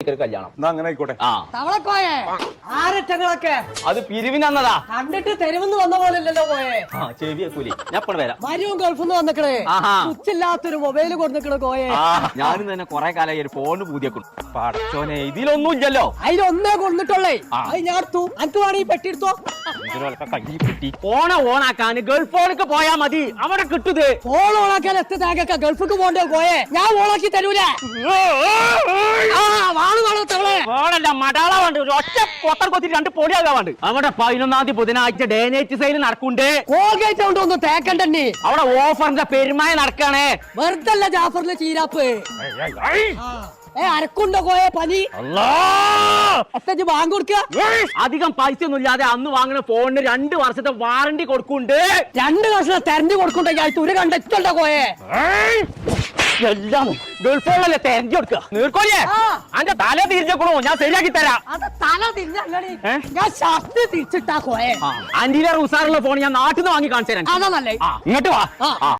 കല്യാണം. എന്നാ അങ്ങനെ ആയിക്കോട്ടെ. ആ. തവളക്കോയെ ആരറ്റങ്ങളൊക്കെ. അത് പിരിവിനന്നതാ. കണ്ടിട്ട് തെരുവെന്ന് വന്ന പോലല്ലോ പോയെ ആ ചെവിയെ കൂലി ഞാൻ ഇപ്പോൾ വരാം. മരിയും ഗൾഫിന്ന് വന്നിക്കണേ. ആഹാ. സ്വിച്ചില്ലാത്തൊരു മൊബൈൽ കൊടുന്നിക്കണ കോയെ. ആ ഞാനും തന്നെ കൊറേ കാലമായി ഒരു ഫോണ് പൂതിയൊക്കെ പടച്ചോനെ ഇതിലൊന്നും ഇല്ലല്ലോ അതിലൊന്നേ കൊടുത്തിട്ടുള്ളേ ആ. അത് ഞാൻ എടുത്തു. അനക്ക് വേണമെങ്കിൽ പെട്ടിയെടുത്തോ ഇതിനൊക്കെ കയ്യിൽ കിട്ടി. ഫോണ് ഓണാക്കാൻ ഗൾഫ് ഫോണിക്ക് പോയാ മതി. അവിടെ കിട്ടുത്. ഫോൺ ഓണാക്കാൻ എത്ര തേങ്ങക്ക ഗൾഫിക്ക് പോണ്ടേ കോയെ? ഞാൻ ഓണാക്കി തരൂല. ആ ഒറ്റ കൊത്തി രണ്ട് പൊടിയാകാൻ വേണ്ട. അവിടെ പതിനൊന്നാം തീയതി ബുധനാഴ്ച ഡേ നൈറ്റ് സെയിൽ നടക്കുന്നുണ്ട്. കോൾഗേറ്റ് കൊണ്ട് ഒന്ന് തേക്കണ്ടേ അവിടെ ഓഫറിന്റെ പെരുമായ നടക്കാണേ വെറുതല്ല ജാഫറിന്റെ ചീരാപ്പ്. ആ. ഏ അരക്കുണ്ടോ കോയ പനി? എത്തച്ച് ബാങ്ക് കൊടുക്കുക അധികം പൈസ ഒന്നും ഇല്ലാതെ അന്ന് വാങ്ങുന്ന ഫോണിന് രണ്ട് വർഷത്തെ വാറണ്ടി കൊടുക്കുന്നുണ്ട്. രണ്ട് വർഷത്തെ തെരഞ്ഞു കൊടുക്കുന്നുണ്ടെങ്കിൽ അത് തുര കണ്ടെത്തുണ്ടോ കോയെ. എല്ലാം ഗൾഫോളല്ലേ തെരഞ്ഞു കൊടുക്കുക നീർക്കോലിയേ? ആ. അന്റെ തല തിരിച്ചേക്കണോ ഞാൻ ശരിയാക്കി തരാം. അത് തല ഏ? ഞാൻ ഷർട്ട് തിരിച്ചിട്ടാ കോയെ ആന്റിയിലെ ഉസാറുള്ള ഫോൺ ഞാൻ നാട്ടിൽ നിന്ന് വാങ്ങി കാണിച്ചു തരാം. അതാ നല്ലേ ഇങ്ങോട്ട് വാ. ആ.